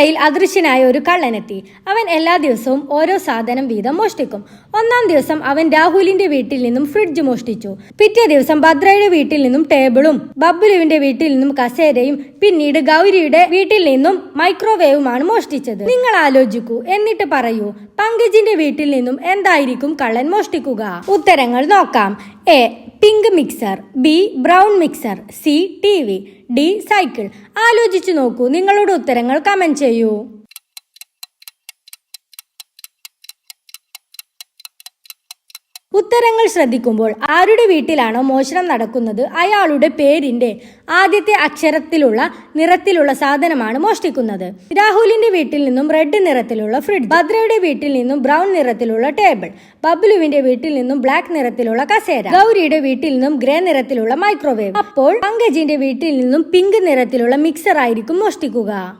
അടുക്കളയിൽ അദൃശ്യനായ ഒരു കള്ളനെത്തി. അവൻ എല്ലാ ദിവസവും ഓരോ സാധനം വീതം മോഷ്ടിക്കും. ഒന്നാം ദിവസം അവൻ രാഹുലിന്റെ വീട്ടിൽ നിന്നും ഫ്രിഡ്ജ് മോഷ്ടിച്ചു. പിറ്റേ ദിവസം ഭദ്രയുടെ വീട്ടിൽ നിന്നും ടേബിളും ബബ്ലുവിന്റെ വീട്ടിൽ നിന്നും കസേരയും പിന്നീട് ഗൗരിയുടെ വീട്ടിൽ നിന്നും മൈക്രോവേവുമാണ് മോഷ്ടിച്ചത്. നിങ്ങൾ ആലോചിക്കൂ എന്നിട്ട് പറയൂ പങ്കജിന്റെ വീട്ടിൽ നിന്നും എന്തായിരിക്കും കള്ളൻ മോഷ്ടിക്കുക? ഉത്തരങ്ങൾ നോക്കാം. A pink mixer B brown mixer C T V D cycle. ആലോചിച്ചു നോക്കൂ നിങ്ങളുടെ ഉത്തരങ്ങൾ കമന്റ് ചെയ്യൂ. ഉത്തരങ്ങൾ ശ്രദ്ധിക്കുമ്പോൾ ആരുടെ വീട്ടിലാണോ മോഷണം നടക്കുന്നത് അയാളുടെ പേരിന്റെ ആദ്യത്തെ അക്ഷരത്തിലുള്ള നിറത്തിലുള്ള സാധനമാണ് മോഷ്ടിക്കുന്നത്. രാഹുലിന്റെ വീട്ടിൽ നിന്നും റെഡ് നിറത്തിലുള്ള ഫ്രിഡ്ജ് ഭദ്രയുടെ വീട്ടിൽ നിന്നും ബ്രൗൺ നിറത്തിലുള്ള ടേബിൾ ബബ്ലുവിന്റെ വീട്ടിൽ നിന്നും ബ്ലാക്ക് നിറത്തിലുള്ള കസേര ഗൗരിയുടെ വീട്ടിൽ നിന്നും ഗ്രേ നിറത്തിലുള്ള മൈക്രോവേവ്. അപ്പോൾ പങ്കജിന്റെ വീട്ടിൽ നിന്നും പിങ്ക് നിറത്തിലുള്ള മിക്സർ ആയിരിക്കും മോഷ്ടിക്കുക.